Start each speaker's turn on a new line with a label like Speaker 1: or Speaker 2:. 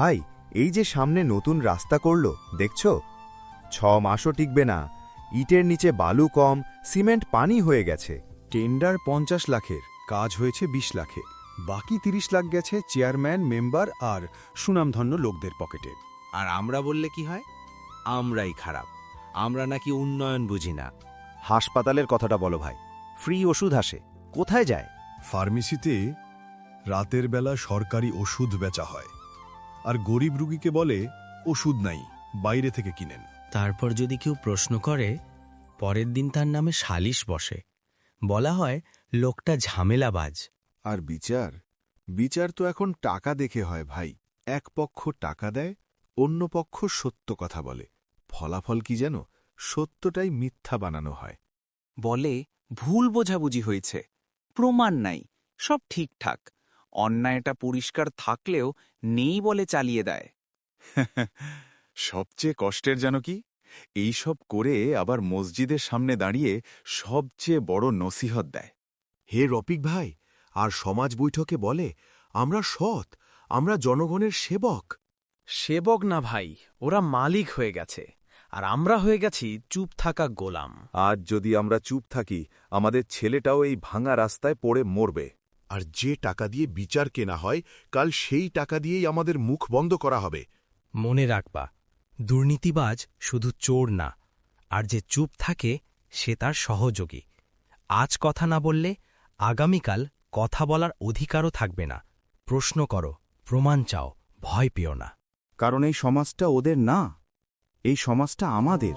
Speaker 1: ভাই, এই যে সামনে নতুন রাস্তা করল, দেখছ? ছ মাসও টিকবে না। ইটের নিচে বালু কম, সিমেন্ট পানি হয়ে গেছে।
Speaker 2: টেন্ডার পঞ্চাশ লাখের, কাজ হয়েছে ২০ লাখে। বাকি ৩০ লাখ গেছে চেয়ারম্যান, মেম্বার আর সুনামধন্য লোকদের পকেটে।
Speaker 3: আর আমরা বললে কি হয়? আমরাই খারাপ। আমরা নাকি উন্নয়ন বুঝি না।
Speaker 1: হাসপাতালের কথাটা বলো ভাই। ফ্রি ওষুধ আসে। কোথায় যায়?
Speaker 4: ফার্মেসিতে রাতের বেলা সরকারি ওষুধ বেচা হয়। আর গরিব রুগীকে বলে ওষুধ নাই বাইরে থেকে কিনেন।
Speaker 5: তারপর যদি কেউ প্রশ্ন করে পরের দিন তার নামে সালিশ বসে। বলা হয় লোকটা ঝামেলাবাজ।
Speaker 6: আর বিচার? বিচার তো এখন টাকা দেখে হয় ভাই। এক পক্ষ টাকা দেয় অন্য পক্ষ সত্য কথা বলে। ফলাফল কি যেন? সত্যটাই মিথ্যা বানানো হয়।
Speaker 7: বলে ভুল বোঝাবুঝি হয়েছে। প্রমাণ নাই সব ঠিকঠাক। অন্যায়টা পরিষ্কার থাকলেও নেই বলে চালিয়ে দেয়।
Speaker 6: সবচেয়ে কষ্টের যেন কি? এইসব করে আবার মসজিদের সামনে দাঁড়িয়ে সবচেয়ে বড় নসিহত দেয়।
Speaker 8: হে রপিক ভাই আর সমাজ বৈঠকে বলে আমরা সৎ আমরা জনগণের সেবক।
Speaker 9: সেবক না ভাই ওরা মালিক হয়ে গেছে আর আমরা হয়ে গেছি চুপ থাকা গোলাম।
Speaker 1: আজ যদি আমরা চুপ থাকি আমাদের ছেলেটাও এই ভাঙা রাস্তায় পড়ে মরবে।
Speaker 8: আর যে টাকা দিয়ে বিচার কেনা হয় কাল সেই টাকা দিয়েই আমাদের মুখ বন্ধ করা হবে।
Speaker 5: মনে রাখবা দুর্নীতিবাজ শুধু চোর না আর যে চুপ থাকে সে তার সহযোগী। আজ কথা না বললে আগামীকাল কথা বলার অধিকারও থাকবে না। প্রশ্ন করো প্রমাণ চাও ভয় পেও না।
Speaker 1: কারণ এই সমাজটা ওদের না এই সমাজটা আমাদের।